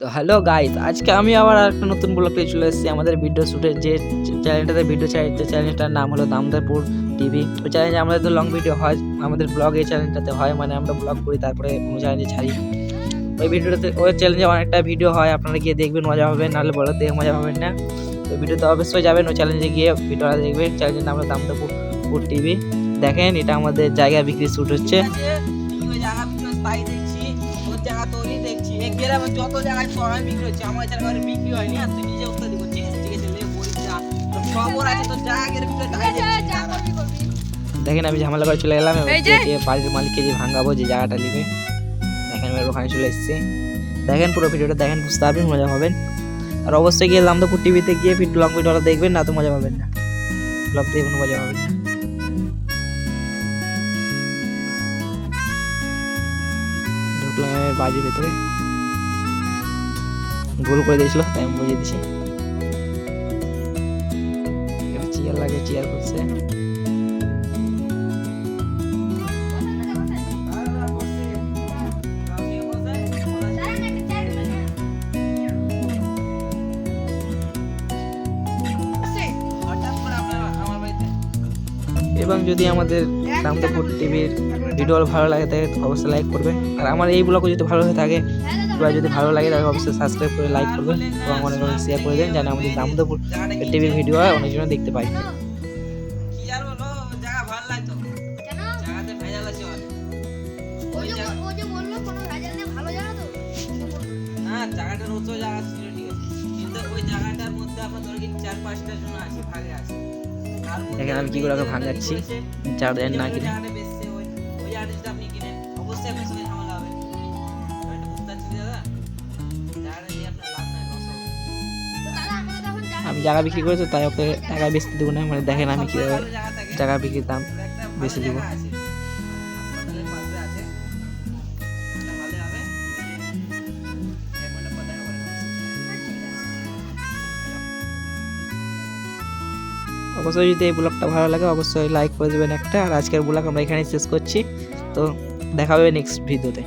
তো hello guys আজকে আমি আবার একটা নতুন ব্লগ চলে এসেছি। আমাদের ভিডিও শ্যুটের যে চ্যানেলটাতে ভিডিও চাই চ্যানেলটার নাম হলো দামদারপুর টিভি ওই চ্যানেলে আমাদের তো লং ভিডিও হয়, আমাদের ব্লগ এই চ্যানেলটাতে হয় মানে আমরা ব্লগ করি, তারপরে কোনো চ্যানেলে ছাড়ি। ওই ভিডিওটাতে ওই চ্যানেলে অনেকটা ভিডিও হয়, আপনারা গিয়ে দেখবেন, মজা হবে নাহলে বড় দেখে মজা পাবেন না। তো ভিডিওতে অবশ্যই যাবেন, ওই চ্যানেলে গিয়ে ভিডিওটা দেখবেন। চ্যানেলের নাম হলো দামদারপুর টিভি দেখেন, এটা আমাদের জায়গা বিক্রি শ্যুট হচ্ছে। দেখছি তোরই দেখছি। এই গ্রামে যত জায়গায় সবাই বিক্রি হচ্ছে আমার জায়গায় বিক্রি হয়নি আর তুই নিজে উত্তর করছিস। ঠিক আছে লে বলিস যা। খবর আছে তোর জায়গার ভিতরে তাই দেখছি দেখেন আমি ঝামেলা করে চলে গেলাম বাড়ির মালিককে যে ভাঙাবো যে জায়গাটা নিবে। দেখেন এবার ওখানে চলে এসেছি। দেখেন পুরো ভিডিওটা দেখেন বুঝতে পারবেন মজা পাবেন। আর অবশ্যই গিয়ে দামদপুর টিভিতে গিয়ে ফিট লং ভিডিওটা দেখবেন না তো মজা পাবেন না। ব্লগ দিয়ে কোনো মজা পাবেন না। আমি বাড়ির ভেতরে গোল করে দিয়েছিল তাই আমি বুঝিয়ে দিছি। চেয়ার লাগে চেয়ার করছে এবং যদি আমাদের রামদেবপুর টিভির ভিডিও ভালো লাগে, তাহলে অবশ্যই লাইক করবে। আর আমার এই ব্লগও যদি ভালো হয়ে থাকে বা যদি ভালো লাগে, তাহলে অবশ্যই সাবস্ক্রাইব করে লাইক করবেন এবং অনেক অনেক শেয়ার করে দেন যেন আমাদের রামদেবপুর টিভির ভিডিও হয় অনেকজন দেখতে পাই। জায়গাটার মধ্যে আপনার চার পাঁচটা জন আছে, ভাগে আছে। দেখেন আমি কি করে ওকে ভাঙাচ্ছি? দেন না কিনে। আমি জায়গা বিক্রি করেছি, তাই ওকে টাকা বেশি দেবো না। মানে দেখেন আমি কীভাবে জায়গা বিক্রির দাম বেশি দিব। অবশ্যই যদি এই ব্লগটা ভালো লাগে, অবশ্যই লাইক করে দেবেন একটা। আর আজকের ব্লগ আমরা এখানেই শেষ করছি। তো দেখা হবে নেক্সট ভিডিওতে